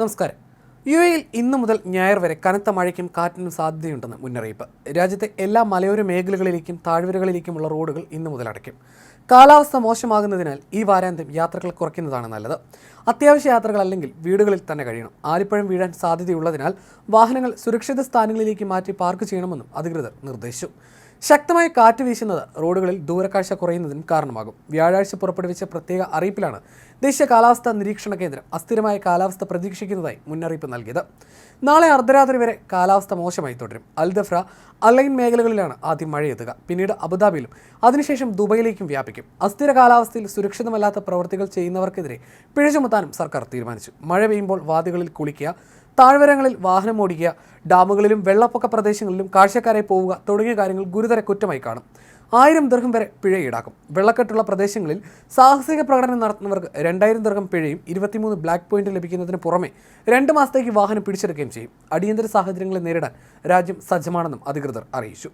നമസ്കാരം. യു എയിൽ ഇന്നു മുതൽ ഞായർ വരെ കനത്ത മഴയ്ക്കും കാറ്റിനും സാധ്യതയുണ്ടെന്ന് മുന്നറിയിപ്പ്. രാജ്യത്തെ എല്ലാ മലയോര മേഖലകളിലേക്കും താഴ്വരകളിലേക്കുമുള്ള റോഡുകൾ ഇന്നു മുതൽ അടയ്ക്കും. കാലാവസ്ഥ മോശമാകുന്നതിനാൽ ഈ വാരാന്ത്യം യാത്രകൾ കുറയ്ക്കുന്നതാണ് നല്ലത്. അത്യാവശ്യ യാത്രകൾ അല്ലെങ്കിൽ വീടുകളിൽ തന്നെ കഴിയണം. ആലിപ്പഴം വീഴാൻ സാധ്യതയുള്ളതിനാൽ വാഹനങ്ങൾ സുരക്ഷിത സ്ഥാനങ്ങളിലേക്ക് മാറ്റി പാർക്ക് ചെയ്യണമെന്നും അധികൃതർ നിർദ്ദേശിച്ചു. ശക്തമായ കാറ്റ് വീശുന്നത് റോഡുകളിൽ ദൂരക്കാഴ്ച കുറയുന്നതിനും കാരണമാകും. വ്യാഴാഴ്ച പുറപ്പെടുവിച്ച പ്രത്യേക അറിയിപ്പിലാണ് ദേശീയ കാലാവസ്ഥാ നിരീക്ഷണ കേന്ദ്രം അസ്ഥിരമായ കാലാവസ്ഥ പ്രതീക്ഷിക്കുന്നതായി മുന്നറിയിപ്പ് നൽകിയത്. നാളെ അർദ്ധരാത്രി വരെ കാലാവസ്ഥ മോശമായി തുടരും. അൽദഫ്ര അലൈൻ മേഖലകളിലാണ് ആദ്യം മഴയെത്തുക. പിന്നീട് അബുദാബിയിലും അതിനുശേഷം ദുബൈയിലേക്കും വ്യാപിക്കും. അസ്ഥിര കാലാവസ്ഥയിൽ സുരക്ഷിതമല്ലാത്ത പ്രവൃത്തികൾ ചെയ്യുന്നവർക്കെതിരെ പിഴ ചുമത്താനും സർക്കാർ തീരുമാനിച്ചു. മഴ പെയ്യുമ്പോൾ വാദികളിൽ കുളിക്കുക താഴ്വരങ്ങളിൽ വാഹനം ഓടിക്കുക ഡാമുകളിലും വെള്ളപ്പൊക്ക പ്രദേശങ്ങളിലും കാഴ്ചക്കാരെ പോവുക തുടങ്ങിയ കാര്യങ്ങൾ ഗുരുതര കുറ്റമായി കാണും. ആയിരം ദീർഘം വരെ പിഴ ഈടാക്കും. വെള്ളക്കെട്ടുള്ള പ്രദേശങ്ങളിൽ സാഹസിക പ്രകടനം നടത്തുന്നവർക്ക് രണ്ടായിരം ദീർഘം പിഴയും ഇരുപത്തിമൂന്ന് ബ്ലാക്ക് പോയിന്റ് ലഭിക്കുന്നതിന് പുറമെ രണ്ട് മാസത്തേക്ക് വാഹനം പിടിച്ചെടുക്കുകയും ചെയ്യും. അടിയന്തര സാഹചര്യങ്ങളെ നേരിടാൻ രാജ്യം സജ്ജമാണെന്നും അധികൃതർ അറിയിച്ചു.